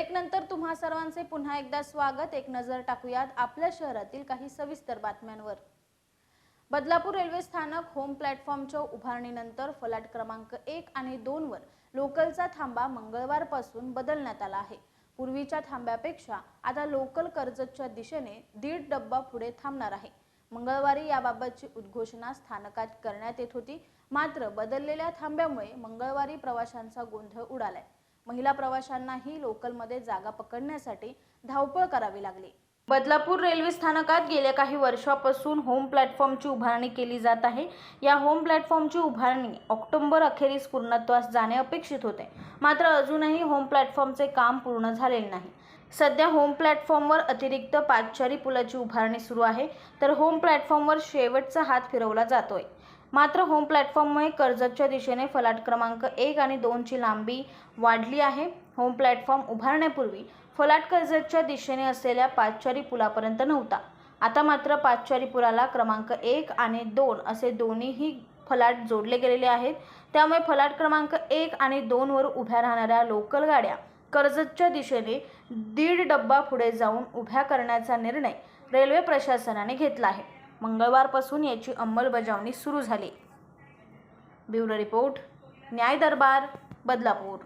ब्रेकनंतर तुम्हा सर्वांचे पुन्हा एकदा स्वागत. एक नजर टाकूयात आपल्या शहरातील काही सविस्तर बातम्यांवर. बदलापूर रेल्वे स्थानक होम प्लॅटफॉर्मच्या उभारणीनंतर फलाट क्रमांक एक आणि दोन वर लोकलचा थांबा मंगळवारपासून बदलण्यात आला आहे. पूर्वीच्या थांब्यापेक्षा आता लोकल कर्जतच्या दिशेने दीड डब्बा पुढे थांबणार आहे. मंगळवारी याबाबतची उद्घोषणा स्थानकात करण्यात येत होती. मात्र बदललेल्या थांब्यामुळे मंगळवारी प्रवाशांचा गोंधळ उडालाय. महिला प्रवाशांनाही लोकलमध्ये जागा पकडण्यासाठी धावपळ करावी लागली. बदलापूर रेल्वे स्थानकात गेल्या काही वर्षापासून होम प्लॅटफॉर्मची उभारणी केली जात आहे. या होम प्लॅटफॉर्मची उभारणी ऑक्टोबर अखेरीस पूर्णत्वास जाणे अपेक्षित होते. मात्र अजूनही होम प्लॅटफॉर्मचे काम पूर्ण झालेले नाही. सध्या होम प्लॅटफॉर्मवर अतिरिक्त पादचारी पुलाची उभारणी सुरू आहे. तर होम प्लॅटफॉर्मवर शेवटचा हात फिरवला जातोय. मात्र होम प्लॅटफॉर्ममुळे कर्जतच्या दिशेने फलाट क्रमांक एक आणि दोनची लांबी वाढली आहे. होम प्लॅटफॉर्म उभारण्यापूर्वी फलाट कर्जतच्या दिशेने असलेल्या पाचचारी पुलापर्यंत नव्हता. आता मात्र पाचचारी पुलाला क्रमांक एक आणि दोन असे दोन्हीही फलाट जोडले गेलेले आहेत. त्यामुळे फलाट क्रमांक एक आणि दोनवर उभ्या राहणाऱ्या लोकल गाड्या कर्जतच्या दिशेने दीड डब्बा पुढे जाऊन उभ्या करण्याचा निर्णय रेल्वे प्रशासनाने घेतला आहे. मंगळवारपासून याची अंमलबजावणी सुरू झाली. ब्युरो रिपोर्ट न्याय दरबार बदलापूर.